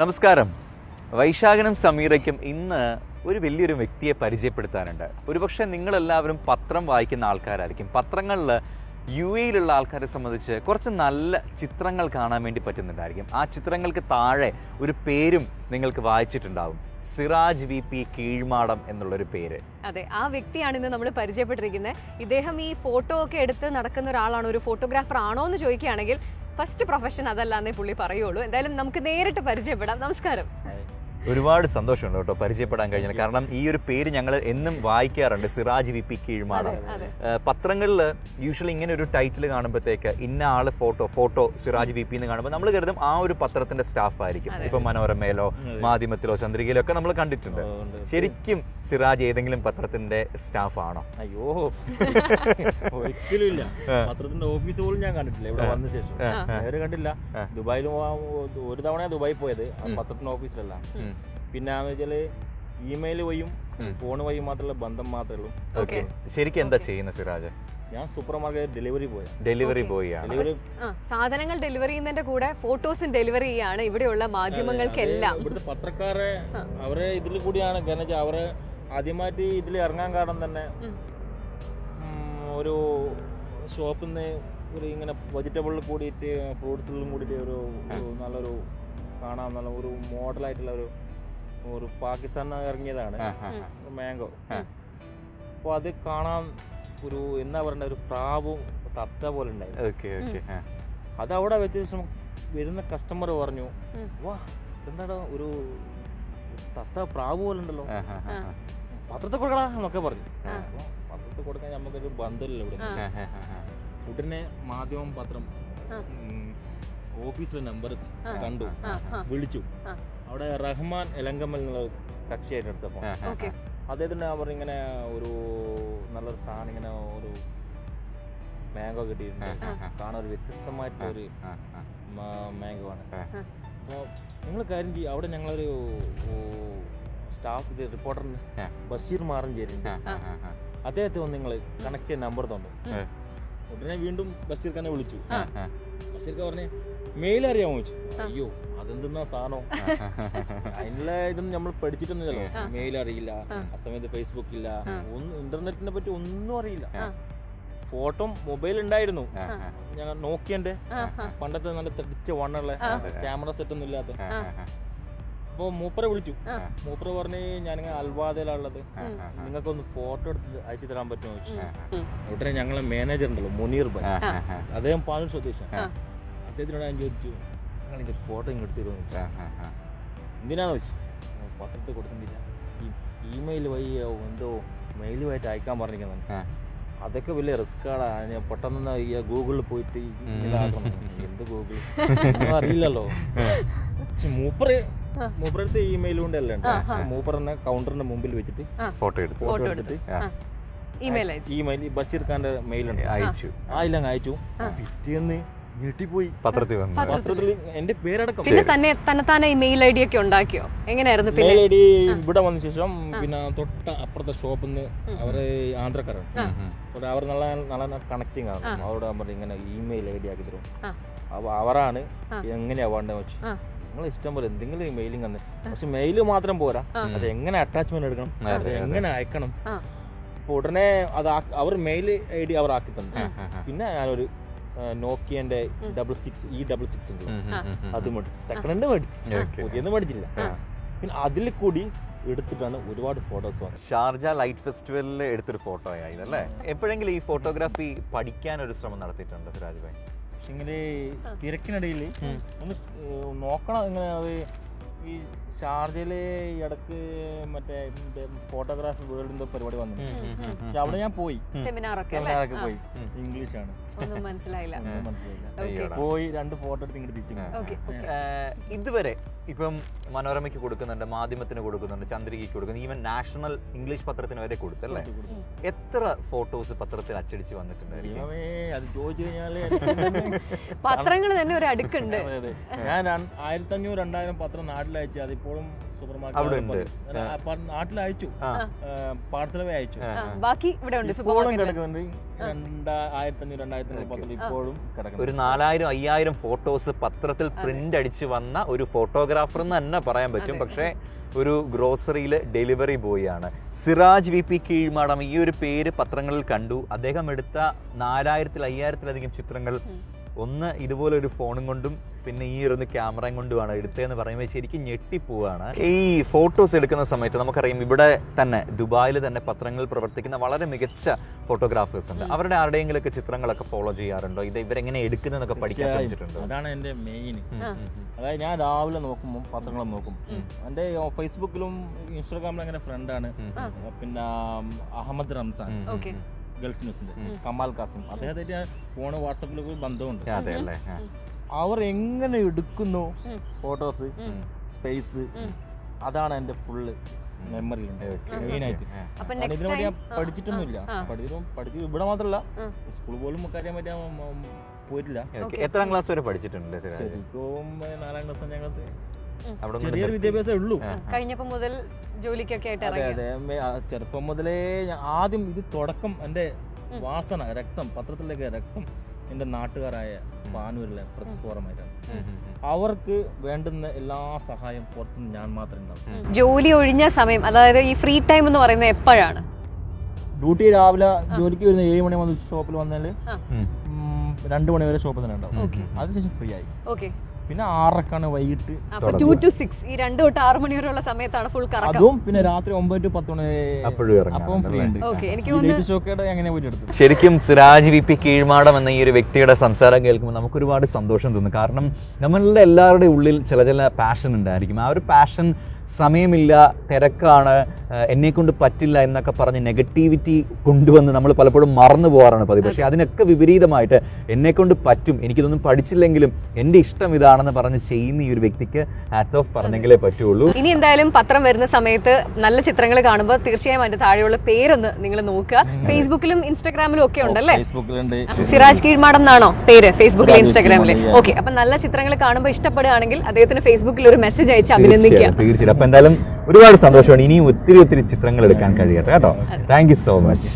നമസ്കാരം. വൈശാഖനും സമീറയ്ക്കും ഇന്ന് ഒരു വലിയൊരു വ്യക്തിയെ പരിചയപ്പെടുത്താനുണ്ട്. ഒരുപക്ഷെ നിങ്ങളെല്ലാവരും പത്രം വായിക്കുന്ന ആൾക്കാരായിരിക്കും. പത്രങ്ങളിൽ യു എയിലുള്ള ആൾക്കാരെ സംബന്ധിച്ച് കുറച്ച് നല്ല ചിത്രങ്ങൾ കാണാൻ വേണ്ടി പറ്റുന്നുണ്ടായിരിക്കും. ആ ചിത്രങ്ങൾക്ക് താഴെ ഒരു പേരും നിങ്ങൾക്ക് വായിച്ചിട്ടുണ്ടാവും. സിറാജ് വി പി കീഴ്മാടം എന്നുള്ളൊരു പേര്. അതെ ആ വ്യക്തിയാണ് ഇന്ന് നമ്മൾ പരിചയപ്പെട്ടിരിക്കുന്നത്. ഇദ്ദേഹം ഈ ഫോട്ടോ ഒക്കെ എടുത്ത് നടക്കുന്ന ഒരാളാണ്. ഒരു ഫോട്ടോഗ്രാഫർ ആണോ എന്ന് ചോദിക്കുകയാണെങ്കിൽ ഫസ്റ്റ് പ്രൊഫഷൻ അതല്ലാന്നേ പുള്ളി പറയുള്ളൂ. എന്തായാലും നമുക്ക് നേരിട്ട് പരിചയപ്പെടാം. നമസ്കാരം. ഒരുപാട് സന്തോഷമുണ്ട് കേട്ടോ പരിചയപ്പെടാൻ കഴിഞ്ഞത് കാരണം ഈ ഒരു പേര് ഞങ്ങൾ എന്നും വായിക്കാറുണ്ട്. സിറാജ് വി പി കീഴ്മാണ്. പത്രങ്ങളിൽ യൂഷ്വലി ഇങ്ങനെ ഒരു ടൈറ്റിൽ കാണുമ്പോഴത്തേക്ക് ഇന്ന ആൾ photo photo Siraj V P എന്ന് കാണുമ്പോൾ നമ്മൾ കരുതും ആ ഒരു പത്രത്തിന്റെ സ്റ്റാഫ് ആയിരിക്കും. ഇപ്പൊ മനോരമയിലോ മാധ്യമത്തിലോ ചന്ദ്രികയിലോ ഒക്കെ നമ്മൾ കണ്ടിട്ടുണ്ട്. ശരിക്കും സിറാജ് ഏതെങ്കിലും പത്രത്തിന്റെ സ്റ്റാഫ് ആണോ? അയ്യോ. ഒരിക്കലും ഇല്ല പത്രത്തിന്റെ ഓഫീസ് പോലും ഞാൻ കണ്ടിട്ടില്ല. ഇവിടെ വന്ന ശേഷം. നേരെ കണ്ടില്ല. ദുബായിൽ ഒരു തവണ ദുബായി പോയത്. പത്രത്തിന്റെ ഓഫീസിലല്ല. പിന്നെ വെച്ചാൽ ഇമെയിൽ വഴിയും ഫോൺ വഴി മാത്രമുള്ള ബന്ധം മാത്രമേ ഉള്ളൂ. ഓക്കെ ശരിക്കും എന്താ ചെയ്യുന്നത് സിറാജ്? ഞാൻ super market delivery boy delivery പോയി. ബോയ് ഡെലിവറി ആ സാധനങ്ങൾ ഡെലിവറി ചെയ്യുന്നതിന്റെ കൂടെ ഫോട്ടോസും ഡെലിവറി ചെയ്യാണ് ഇവിടെയുള്ള മാധ്യമങ്ങൾക്കെല്ലാം. ഇവിടുത്തെ പത്രക്കാരെ അവരെ ഇതിൽ കൂടിയാണ് കാരണം അവരെ ആദ്യമായിട്ട് ഇതിൽ ഇറങ്ങാൻ കാരണം തന്നെ ഒരു ഷോപ്പിൽ നിന്ന് ഒരു ഇങ്ങനെ വെജിറ്റബിളിൽ കൂടിയിട്ട് ഫ്രൂട്ട്സിലും കൂടിയിട്ട് ഒരു ഒരു നല്ലൊരു കാണാൻ നല്ല ഒരു മോഡലായിട്ടുള്ള ഒരു ഒരു പാകിസ്ഥാൻ ഇറങ്ങിയതാണ്. മാംഗോ അപ്പൊ അപ്പോൾ അത് കാണാൻ ഒരു എന്താ പറയണ്ട ഒരു പ്രാവും തത്ത പോലെ ഉണ്ടായിരുന്നു. അത് അവിടെ വെച്ച ദിവസം വരുന്ന കസ്റ്റമർ പറഞ്ഞു വാ എന്താടാ ഒരു തത്ത പ്രാവ് പോലെ ഉണ്ടല്ലോ. പത്രത്തിൽ കൊടുക്കടാ എന്നൊക്കെ പറഞ്ഞു. പത്രത്തെ പത്രത്തിൽ കൊടുക്കാൻ നമുക്കൊരു ബന്ധമില്ല ഇവിടെ. ഉടനെ മാധ്യമം പത്രം ഓഫീസിലെ നമ്പർ. കണ്ടു. വിളിച്ചു. അവിടെ റഹ്മാൻ എലങ്കമ്മൽ എന്നുള്ള കക്ഷിയായിട്ട് എടുത്തപ്പോൾ അദ്ദേഹത്തിന് ഞാൻ പറഞ്ഞു ഇങ്ങനെ ഒരു നല്ലൊരു സാധനം ഇങ്ങനെ ഒരു മാംഗോ കിട്ടിയിട്ടുണ്ട്. കാണാൻ ഒരു വ്യത്യസ്തമായിട്ടുള്ള ഒരു. മാംഗോ ആണ്. അപ്പോൾ നിങ്ങൾ കാര്യം ചെയ്യും. അവിടെ ഞങ്ങളൊരു സ്റ്റാഫ് ഇത് റിപ്പോർട്ടറിന്. ബഷീർ മാറും ആ, ചേരുന്നുണ്ട്. ആ, ആ, ആ. അദ്ദേഹത്തെ ഒന്ന് നിങ്ങൾ കണക്ട് ചെയ്യാൻ നമ്പർ തന്നു. ഉടനെ വീണ്ടും ബഷീർ തന്നെ വിളിച്ചു പറഞ്ഞു പറഞ്ഞേ മെയിൽ അറിയാമോ അയ്യോ അതെന്തെന്നാ സാധനം? അതിനുള്ള ഇതൊന്നും നമ്മൾ പഠിച്ചിട്ടൊന്നുമില്ലല്ലോ. മെയിൽ അറിയില്ല ആ. സമയത്ത് ഫേസ്ബുക്ക് ഇല്ല ഒന്നും ഇന്റർനെറ്റിനെ പറ്റി ഒന്നും അറിയില്ല. ഫോട്ടോ മൊബൈൽ ഉണ്ടായിരുന്നു. ഞങ്ങൾ ആ. പണ്ടത്തെ നല്ല തടിച്ച വണ്ണുള്ള ക്യാമറ സെറ്റ് ഒന്നും ഇല്ലാത്ത. അപ്പോൾ മൂപ്പറെ വിളിച്ചു. മൂപ്പറ പറഞ്ഞ് ഞാനിങ്ങനെ അൽവാദയിലുള്ളത്. നിങ്ങൾക്കൊന്ന് ഫോട്ടോ എടുത്ത് അയച്ചു തരാൻ പറ്റുമോ. ഉടനെ ഞങ്ങളെ മാനേജർ ഉണ്ടല്ലോ മുനീർ ഭായ്. അദ്ദേഹം പാലൂർ സ്വദേശാണ് ആ. അദ്ദേഹത്തിനോട് ഞാൻ ചോദിച്ചു. നിങ്ങൾ ഫോട്ടോ ഇങ്ങോട്ട് തരുമോ ആ, ആ, ആ. എന്തിനാന്ന് വെച്ചു? പത്രത്തിൽ കൊടുക്കുന്നില്ല ഈ ഇമെയിൽ വഴി എന്തോ മെയിൽ വഴിയിട്ട് അയക്കാൻ പറഞ്ഞിരിക്കുന്നുണ്ട്. അതൊക്കെ വലിയ റിസ്ക് ആണ് ഞാൻ പെട്ടെന്ന് ഈ ഗൂഗിളിൽ പോയിട്ട് ഈ ഇതാക്കണം എന്ത് ഗൂഗിൾ ഒന്നും അറിയില്ലല്ലോ. പക്ഷെ മൂപ്പറ്. മൂപ്പറടുത്ത് ഇമെയിൽ കൊണ്ട് അല്ലേ ആ, ആ. മൂപ്പറിനെ കൗണ്ടറിന്റെ മുമ്പിൽ വെച്ചിട്ട് ഫോട്ടോ എടുത്തു. ഫോട്ടോ ഫോട്ടോ എടുത്ത്. എടുത്തിട്ട്. ഇമെയിൽ അയച്ചു. ഇമെയിൽ ബഷീർ ഖാന്റെ മെയിൽ ഉണ്ട്. അയച്ചു. ആ ഇല്ല അങ്ങ് അയച്ചു. പിറ്റേന്ന് ഞെട്ടിപ്പോയി. പത്രത്തിൽ വന്നു. പത്രത്തിൽ. എന്റെ പേരടക്കം. പിന്നെ തന്നെ തന്നെത്താനെ ഇമെയിൽ ഐ ഡി ഒക്കെ ഉണ്ടാക്കിയോ? എങ്ങനെയായിരുന്നു പിന്നെ? മെയിൽ ഐ ഡി ഇവിടെ വന്ന ശേഷം പിന്നെ തൊട്ട അപ്പുറത്തെ ഷോപ്പിൽ നിന്ന്. അവർ ആന്ധ്രക്കാരാണ്. അവിടെ അവർ നല്ല നല്ല കണക്റ്റിംഗ് ആണ്. അവരോട് നമ്മൾ ഇങ്ങനെ ഇമെയിൽ ഐ ഡി ആക്കി തരും. ആ. അപ്പൊ അവരാണ്. എങ്ങനെയാ വേണ്ടത് വെച്ചു. നിങ്ങൾ ഇഷ്ടം പോലെ എന്തെങ്കിലും മെയിലിംഗ് തന്നെ പക്ഷെ മെയിൽ മാത്രം പോരാ. അത് എങ്ങനെ അറ്റാച്ച്മെന്റ് എടുക്കണം? അത് എങ്ങനെ അയക്കണം. അപ്പൊ ഉടനെ അത് അവർ മെയിൽ ഐ ഡി അവർ ആക്കി തന്നു. പിന്നെ ഞാനൊരു നോക്കിയന്റെ. ഡബിൾ സിക്സ് ഈ ഡബിൾ സിക്സ്. അത് മേടിച്ചു. സെക്കൻഡ് ഹാൻഡ് മേടിച്ചു. പുതിയൊന്നും മേടിച്ചില്ല. പിന്നെ അതിൽ കൂടി എടുത്തിട്ടാണ് ഒരുപാട് ഫോട്ടോസ് വന്നത്. ഷാർജ ലൈറ്റ് ഫെസ്റ്റിവലിൽ എടുത്തൊരു ഫോട്ടോ ഇതല്ലേ? എപ്പോഴെങ്കിലും ഈ ഫോട്ടോഗ്രാഫി പഠിക്കാൻ ഒരു ശ്രമം നടത്തിയിട്ടുണ്ട് സുരാജ് ഭായി? ഇങ്ങനെ തിരക്കിനിടയിൽ ഒന്ന് നോക്കണം ഇങ്ങനെ അത് ഈ ഷാർജയിൽ ഈ ഇടയ്ക്ക് മറ്റേ ഫോട്ടോഗ്രാഫി വേൾഡിന്റെ പരിപാടി വന്നു. പക്ഷെ അവിടെ ഞാൻ പോയി. സെമിനാർ ഒക്കെ അല്ലേ? സെമിനാറൊക്കെ പോയി. ഇംഗ്ലീഷ് ഇംഗ്ലീഷാണ് ഒന്നും മനസ്സിലായില്ല. ഒന്നും മനസ്സിലായില്ല. ഓക്കെ പോയി രണ്ട് ഫോട്ടോ എടുത്ത് ഇങ്ങോട്ട് തിരിച്ചു ഇതുവരെ ഇപ്പം മനോരമയ്ക്ക് കൊടുക്കുന്നുണ്ട് മാധ്യമത്തിന് കൊടുക്കുന്നുണ്ട് ചന്ദ്രികയ്ക്ക് കൊടുക്കുന്നു ഈവൻ നാഷണൽ ഇംഗ്ലീഷ് പത്രത്തിന് വരെ കൊടുത്തല്ലേ എത്ര ഫോട്ടോസ് പത്രത്തിൽ അച്ചടിച്ച് വന്നിട്ടുണ്ട് പത്രങ്ങൾ തന്നെ ഒരു അടുക്കുണ്ട്. ഞാൻ ആയിരത്തി അഞ്ഞൂറ് രണ്ടായിരം പത്രം നാട്ടിലയച്ചു അതിപ്പോഴും അവിടെ ഉണ്ട്. നാട്ടിൽ അയച്ചു. വഴി അയച്ചു. ബാക്കി ഇവിടെ ഉണ്ട് ഇപ്പോഴും കിടക്കുന്നുണ്ട് രണ്ടായിരത്തി രണ്ടായിരത്തി ഇപ്പോഴും ഒരു നാലായിരം അയ്യായിരം ഫോട്ടോസ് പത്രത്തിൽ പ്രിന്റ് അടിച്ച് വന്ന ഒരു ഫോട്ടോഗ്രാഫർ എന്ന് തന്നെ പറയാൻ പറ്റും. പക്ഷേ ഒരു ഗ്രോസറിയിൽ ഡെലിവറി ബോയ് ആണ് സിറാജ് വി പി കീഴ്മാടം ഈ ഒരു പേര് പത്രങ്ങളിൽ കണ്ടു. അദ്ദേഹം എടുത്ത നാലായിരത്തിൽ അയ്യായിരത്തിലധികം ചിത്രങ്ങൾ. ഒന്ന് ഇതുപോലെ ഒരു ഫോണും കൊണ്ടും പിന്നെ ഈ ഒരു ക്യാമറയും കൊണ്ടുമാണ് എടുത്തതെന്ന് പറയുമ്പോൾ ശരിക്കും ഞെട്ടിപ്പോവാണ്. ഈ ഫോട്ടോസ് എടുക്കുന്ന സമയത്ത് നമുക്കറിയാം ഇവിടെ തന്നെ ദുബായിൽ തന്നെ പത്രങ്ങളിൽ പ്രവർത്തിക്കുന്ന വളരെ മികച്ച ഫോട്ടോഗ്രാഫേഴ്സ് ഉണ്ട്. അവരുടെ ആരുടെയെങ്കിലൊക്കെ ചിത്രങ്ങളൊക്കെ ഫോളോ ചെയ്യാറുണ്ടോ? ഇത് ഇവരെങ്ങനെ എടുക്കുന്നതൊക്കെ പഠിക്കാൻ ശ്രമിച്ചിട്ടുണ്ട്? അതാണ് എന്റെ മെയിൻ. അതായത് ഞാൻ രാവിലെ നോക്കുമ്പോൾ പത്രങ്ങളും നോക്കും. എന്റെ ഫേസ്ബുക്കിലും ഇൻസ്റ്റാഗ്രാമിലും അങ്ങനെ ഫ്രണ്ടാണ് പിന്നെ അഹമ്മദ് റംസാൻ. ഗൾഫ് ന്യൂസിന്റെ കമാൽ കാസിം അദ്ദേഹത്തിന്റെ ഞാൻ ഫോണ് വാട്സപ്പിലൊക്കെ ബന്ധമുണ്ട്. അതെ അല്ലേ? അവർ എങ്ങനെ എടുക്കുന്നു ഫോട്ടോസ്? സ്പേസ്? അതാണ് എന്റെ ഫുള്ള് മെമ്മറി ഇതിനു വേണ്ടി ഞാൻ പഠിച്ചിട്ടൊന്നുമില്ല. പഠിച്ചു പഠിച്ചിട്ടും പഠിച്ചു ഇവിടെ മാത്രമല്ല സ്കൂൾ പോലും കാര്യം പറ്റി ഞാൻ പോയിട്ടില്ല. എത്രാം ക്ലാസ് വരെ പഠിച്ചിട്ടുണ്ട്? ശരിക്കും നാലാം ക്ലാസ് അഞ്ചാം ക്ലാസ്. ചെറിയൊരു. വിദ്യാഭ്യാസമേ ഉള്ളൂ. കഴിഞ്ഞപ്പോ മുതൽ ജോലിക്കൊക്കെ ആയിട്ട് അതെ ഇറങ്ങി അതെ. ചെറുപ്പം മുതലേ ഞാൻ ആദ്യം ഇത് തുടക്കം എന്റെ വാസന രക്തം പത്രത്തിലേക്ക് രക്തം എന്റെ നാട്ടുകാരായ പാനൂരിലെ പ്രസ് ഫോറമായിട്ടാണ്. അവർക്ക് വേണ്ടുന്ന എല്ലാ സഹായം പുറത്തുനിന്ന് ഞാൻ മാത്രമേ ഉണ്ടാവും. ജോലി ഒഴിഞ്ഞ സമയം അതായത് ഈ ഫ്രീ ടൈം എന്ന് പറയുന്നത് എപ്പോഴാണ്? ഡ്യൂട്ടി രാവിലെ ജോലിക്ക് വരുന്ന ഏഴ് മണി വന്ന് ഷോപ്പിൽ വന്നാൽ രണ്ടു രണ്ട് മണി വരെ ഷോപ്പിൽ തന്നെ ഉണ്ടാവും. അതിനുശേഷം ഫ്രീ ആയി. ഓക്കെ. പിന്നെ ആറരക്കാണ് വൈകിട്ട് ടു ടു സിക്സ് ഈ രണ്ട് തൊട്ട് ആറ് മണി വരെയുള്ള സമയത്താണ് ഫുൾ കറക്കം. അതും പിന്നെ രാത്രി ഒമ്പത് ടു പത്ത് മണി അപ്പം ഫ്രീ ഉണ്ട്. അങ്ങനെ പോയിട്ട് ശരിക്കും സിറാജ് വി പി കീഴ്മാടം എന്ന ഈ ഒരു വ്യക്തിയുടെ സംസാരം കേൾക്കുമ്പോൾ നമുക്ക് ഒരുപാട് സന്തോഷം തോന്നുന്നു കാരണം നമ്മളുടെ എല്ലാവരുടെ ഉള്ളിൽ ചില ചില പാഷൻ ഉണ്ടായിരിക്കും. ആ ഒരു പാഷൻ സമയമില്ല തിരക്കാണ് എന്നെ കൊണ്ട് പറ്റില്ല എന്നൊക്കെ പറഞ്ഞ് നെഗറ്റിവിറ്റി കൊണ്ടുവന്ന് നമ്മൾ പലപ്പോഴും മറന്നു പോകാറാണ് പതിവ്. പക്ഷേ അതിനൊക്കെ വിപരീതമായിട്ട് എന്നെ കൊണ്ട് പറ്റും എനിക്കിതൊന്നും പഠിച്ചില്ലെങ്കിലും എന്റെ ഇഷ്ടം ഇതാണെന്ന് പറഞ്ഞ് ചെയ്യുന്ന ഈ ഒരു വ്യക്തിക്ക് ഹാറ്റ്സ് ഓഫ് പറഞ്ഞെങ്കിലേ പറ്റുള്ളൂ. ഇനി എന്തായാലും പത്രം വരുന്ന സമയത്ത് നല്ല ചിത്രങ്ങൾ കാണുമ്പോൾ തീർച്ചയായും അതിന്റെ താഴെയുള്ള പേരൊന്ന് നിങ്ങൾ നോക്കുക. ഫേസ്ബുക്കിലും ഇൻസ്റ്റാഗ്രാമിലും ഒക്കെ ഉണ്ടല്ലേ? സിറാജ് കീഴ്മാടം എന്നാണോ പേര് ഫേസ്ബുക്കിൽ ഇൻസ്റ്റാഗ്രാമിലും. ഓക്കെ അപ്പൊ നല്ല ചിത്രങ്ങൾ കാണുമ്പോൾ ഇഷ്ടപ്പെടുകയാണെങ്കിൽ അദ്ദേഹത്തിന് ഫേസ്ബുക്കിൽ ഒരു മെസ്സേജ് അയച്ച് അഭിനന്ദിക്കുക. തീർച്ചയായിട്ടും തീർച്ചയായും. അപ്പൊ എന്തായാലും ഒരുപാട് സന്തോഷമാണ്. ഇനിയും ഒത്തിരി ഒത്തിരി ചിത്രങ്ങൾ എടുക്കാൻ കഴിയട്ടെ കേട്ടോ. Thank you so much